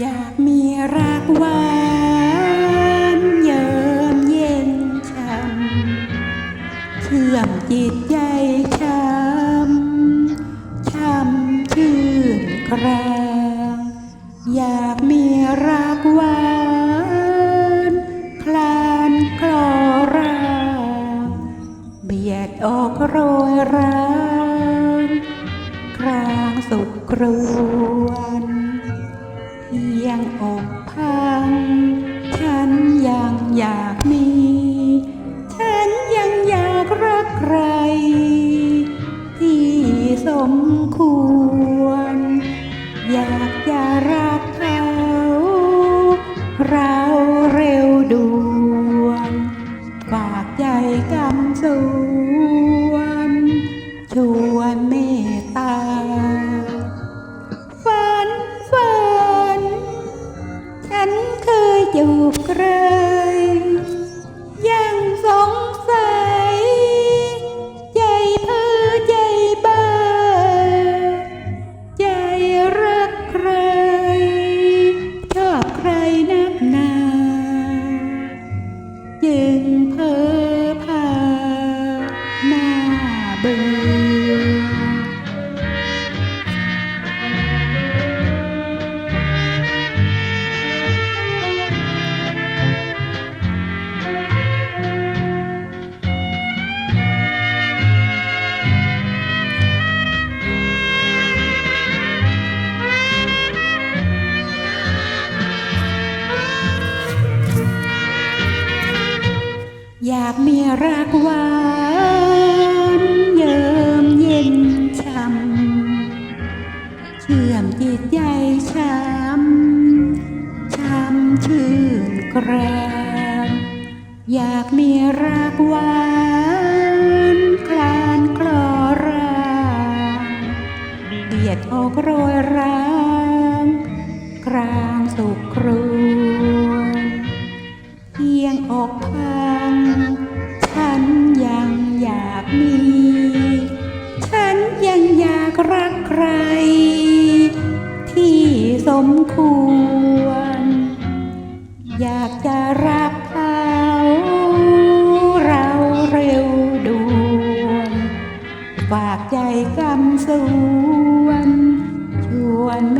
อยากมีรักหวานเยิมเย็นช่ำเชื่อมจิตใจช้ำช้ำชื่นกรางอยากมีรักหวานคลานคลอรางเบียดออกโรยรางกลางสุขครวน ยังอกพัง ฉันยังอยากมี ฉันยังอยากรักใคร ที่สมควร อยากจะรักเขาเราเร็วด่วนฝากใจกำสวน ชวนเมตตา จูบใครยังสงสัย ใจเพ้อใจบ้า ใจรักใคร ชอบใครนักหนา จึงเพ้อพาหน้าเบื่อ อยากมีรักหวานเยิมเย็นช่ำเชื่อมจิตใจช้ำช้ำชื่นกรามอยากมีรักหวานคลานคลอรางเบียดออกโรยรางกลางสุขครวนเพียงอกพั รักใคร ที่สมควร อยากจะรักเขาเราเร็วด่วนฝากใจกำสวนชวนเม